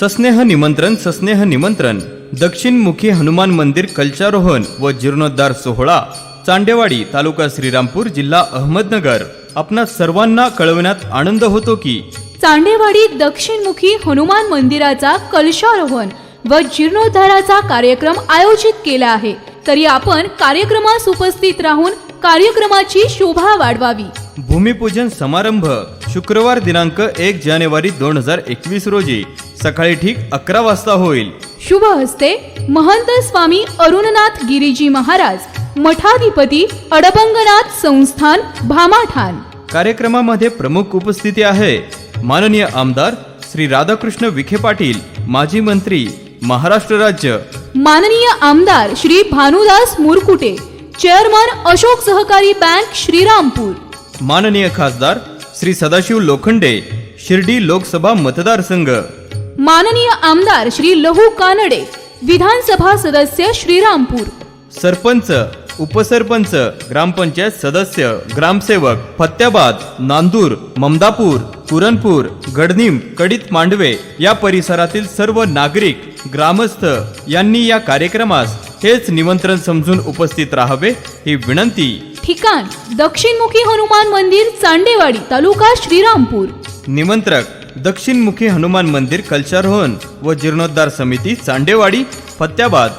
सस्नेह निमंत्रण सस्नेह निमंत्रण. दक्षिणमुखी हनुमान मंदिर कलचारोहण व जीर्णोद्धार सोहळा. चांडेवाडी तालुका श्रीरामपूर जिल्हा अहमदनगर. आपणा सर्वांना कळवण्यात आनंद होतो की. चांडेवाडी दक्षिणमुखी हनुमान मंदिराचा कलशारोहण व जीर्णोद्धाराचा कार्यक्रम आयोजित केला आहे. तरी आपण कार्यक्रमास उपस्थित राहून कार्यक्रमाची शोभा वाढवावी. भूमिपूजन समारंभ शुक्रवार दिनांक एक जानेवारी दोन हजार एकवीस रोजी. सकाळी ठीक अकरा वाजता होईल. शुभ हस्ते महंत स्वामी अरुणनाथ गिरीजी महाराज मठाधिपती अडबंगनाथ संस्थान भामाठाण. कार्यक्रमामध्ये प्रमुख उपस्थिती आहे. माननीय आमदार श्री राधाकृष्ण विखे पाटील माजी मंत्री महाराष्ट्र राज्य. माननीय आमदार श्री भानुदास मुरकुटे चेअरमन अशोक सहकारी बँक श्रीरामपूर. माननीय खासदार श्री सदाशिव लोखंडे शिर्डी लोकसभा मतदारसंघ. माननीय आमदार श्री लहू कानडे विधानसभा सदस्य श्रीरामपूर. सरपंच उपसरपंच ग्रामपंचायत सदस्य ग्रामसेवक फत्याबाद नांदूर ममदापूर पुरणपूर गडनीम कडीत मांडवे या परिसरातील सर्व नागरिक ग्रामस्थ यांनी या कार्यक्रमास हेच निमंत्रण समजून उपस्थित राहावे ही विनंती. ठिकाण दक्षिणमुखी हनुमान मंदिर चांडेवाडी तालुका श्रीरामपूर. निमंत्रक दक्षिणमुखी हनुमान मंदिर कलचारोहण व जीर्णोद्धार समिती चांडेवाडी फत्याबाद.